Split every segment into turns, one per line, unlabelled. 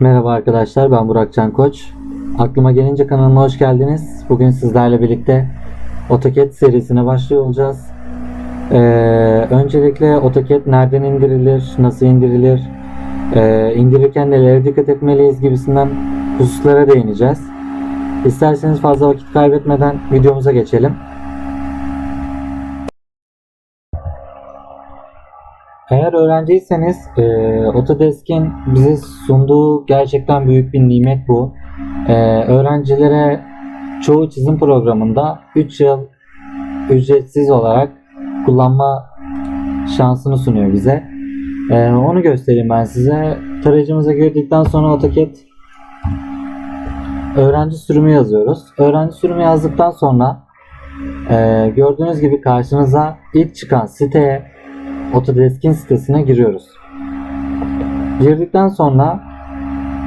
Merhaba arkadaşlar ben Burak Can Koç. Aklıma gelince kanalıma hoş geldiniz. Bugün sizlerle birlikte AutoCAD serisine başlıyor olacağız. Ee, öncelikle AutoCAD nereden indirilir, nasıl indirilir, ee, indirirken nelere dikkat etmeliyiz gibisinden hususlara değineceğiz. İsterseniz fazla vakit kaybetmeden videomuza geçelim. Eğer öğrenciyseniz e, Autodesk'in bize sunduğu gerçekten büyük bir nimet bu. E, öğrencilere çoğu çizim programında 3 yıl ücretsiz olarak kullanma şansını sunuyor bize. E, onu göstereyim ben size. Tarayıcımıza girdikten sonra AutoCAD öğrenci sürümü yazıyoruz. Öğrenci sürümü yazdıktan sonra e, gördüğünüz gibi karşınıza ilk çıkan siteye Autodesk'in sitesine giriyoruz. Girdikten sonra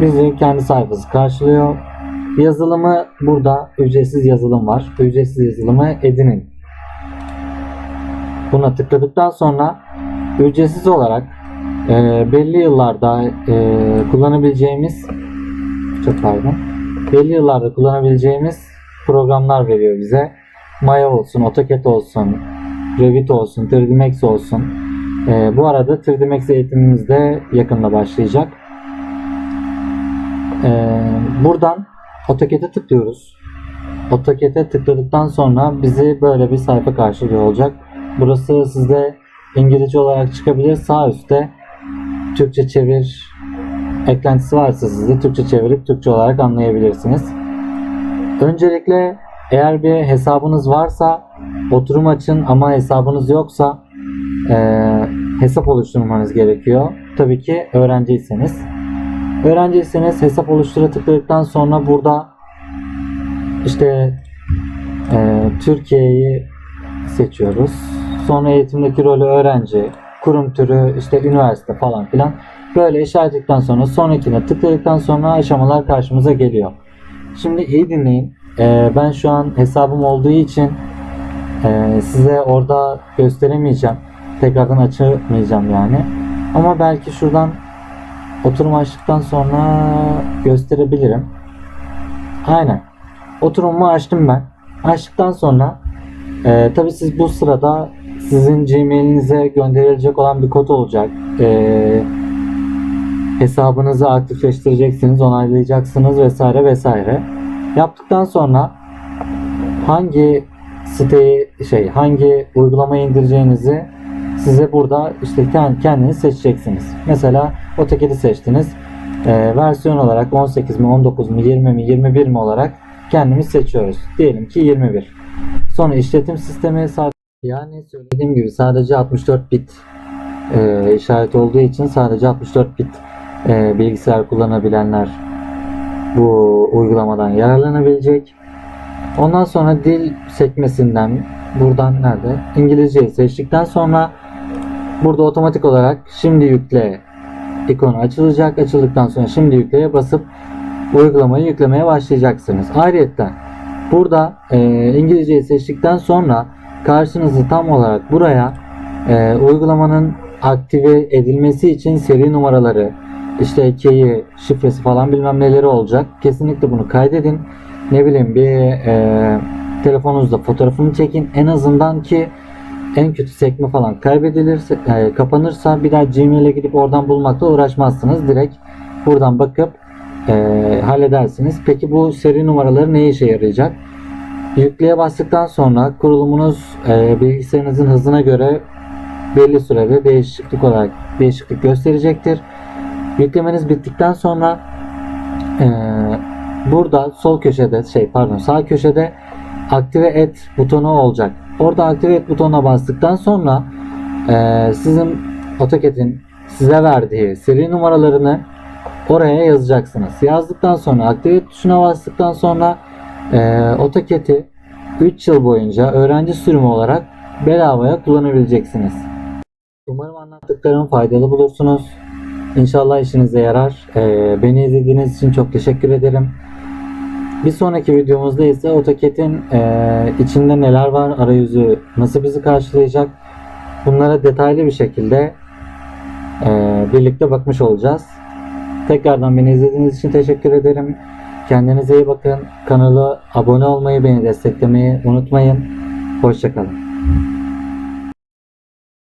bizi kendi sayfası karşılıyor. Yazılımı burada ücretsiz yazılım var. Ücretsiz yazılımı edinin. Buna tıkladıktan sonra ücretsiz olarak e, belli yıllarda e, kullanabileceğimiz çok pardon belli yıllarda kullanabileceğimiz programlar veriyor bize. Maya olsun, AutoCAD olsun, Revit olsun, 3D Max olsun. Ee, bu arada 3D Max eğitimimiz de yakında başlayacak. Ee, buradan AutoCAD'e tıklıyoruz. AutoCAD'e tıkladıktan sonra bizi böyle bir sayfa karşılıyor olacak. Burası sizde İngilizce olarak çıkabilir. Sağ üstte Türkçe çevir eklentisi varsa sizde Türkçe çevirip Türkçe olarak anlayabilirsiniz. Öncelikle eğer bir hesabınız varsa oturum açın ama hesabınız yoksa e, hesap oluşturmanız gerekiyor. Tabii ki öğrenciyseniz. Öğrenciyseniz hesap oluştura tıkladıktan sonra burada işte e, Türkiye'yi seçiyoruz. Sonra eğitimdeki rolü öğrenci, kurum türü işte üniversite falan filan. Böyle işaretledikten sonra sonrakine tıkladıktan sonra aşamalar karşımıza geliyor. Şimdi iyi dinleyin. Ee, ben şu an hesabım olduğu için e, size orada gösteremeyeceğim. Tekrardan açamayacağım yani. Ama belki şuradan oturum açtıktan sonra gösterebilirim. Aynen. Oturumumu açtım ben. Açtıktan sonra e, tabi siz bu sırada sizin Gmail'inize gönderilecek olan bir kod olacak. E, hesabınızı aktifleştireceksiniz, onaylayacaksınız vesaire vesaire. Yaptıktan sonra hangi siteyi şey hangi uygulamayı indireceğinizi size burada işte kendiniz seçeceksiniz. Mesela AutoCAD'i seçtiniz. Ee, versiyon olarak 18 mi, 19 mu, 20 mi, 21 mi olarak kendimiz seçiyoruz. Diyelim ki 21. Sonra işletim sistemi sadece yani söylediğim gibi sadece 64 bit e, işaret olduğu için sadece 64 bit e, bilgisayar kullanabilenler bu uygulamadan yararlanabilecek. Ondan sonra dil sekmesinden buradan nerede? İngilizceyi seçtikten sonra burada otomatik olarak şimdi yükle ikonu açılacak. Açıldıktan sonra şimdi yükleye basıp uygulamayı yüklemeye başlayacaksınız. Ayrıca burada e, İngilizceyi seçtikten sonra karşınızı tam olarak buraya e, uygulamanın aktive edilmesi için seri numaraları işte key'i, şifresi falan bilmem neleri olacak. Kesinlikle bunu kaydedin. Ne bileyim bir e, telefonunuzda fotoğrafını çekin. En azından ki en kötü sekme falan kaybedilirse, e, kapanırsa bir daha Gmail'e gidip oradan bulmakla uğraşmazsınız. Direkt buradan bakıp e, halledersiniz. Peki bu seri numaraları ne işe yarayacak? Yükleye bastıktan sonra kurulumunuz e, bilgisayarınızın hızına göre belli sürede değişiklik olarak değişiklik gösterecektir. Yüklemeniz bittikten sonra e, burada sol köşede şey pardon sağ köşede aktive et butonu olacak. Orada aktive et butonuna bastıktan sonra e, sizin AutoCAD'in size verdiği seri numaralarını oraya yazacaksınız. Yazdıktan sonra aktive tuşuna bastıktan sonra e, AutoCAD'i 3 yıl boyunca öğrenci sürümü olarak bedavaya kullanabileceksiniz. Umarım anlattıklarımı faydalı bulursunuz. İnşallah işinize yarar. Ee, beni izlediğiniz için çok teşekkür ederim. Bir sonraki videomuzda ise AutoCAD'in e, içinde neler var, arayüzü nasıl bizi karşılayacak bunlara detaylı bir şekilde e, birlikte bakmış olacağız. Tekrardan beni izlediğiniz için teşekkür ederim. Kendinize iyi bakın. Kanala abone olmayı, beni desteklemeyi unutmayın. Hoşçakalın.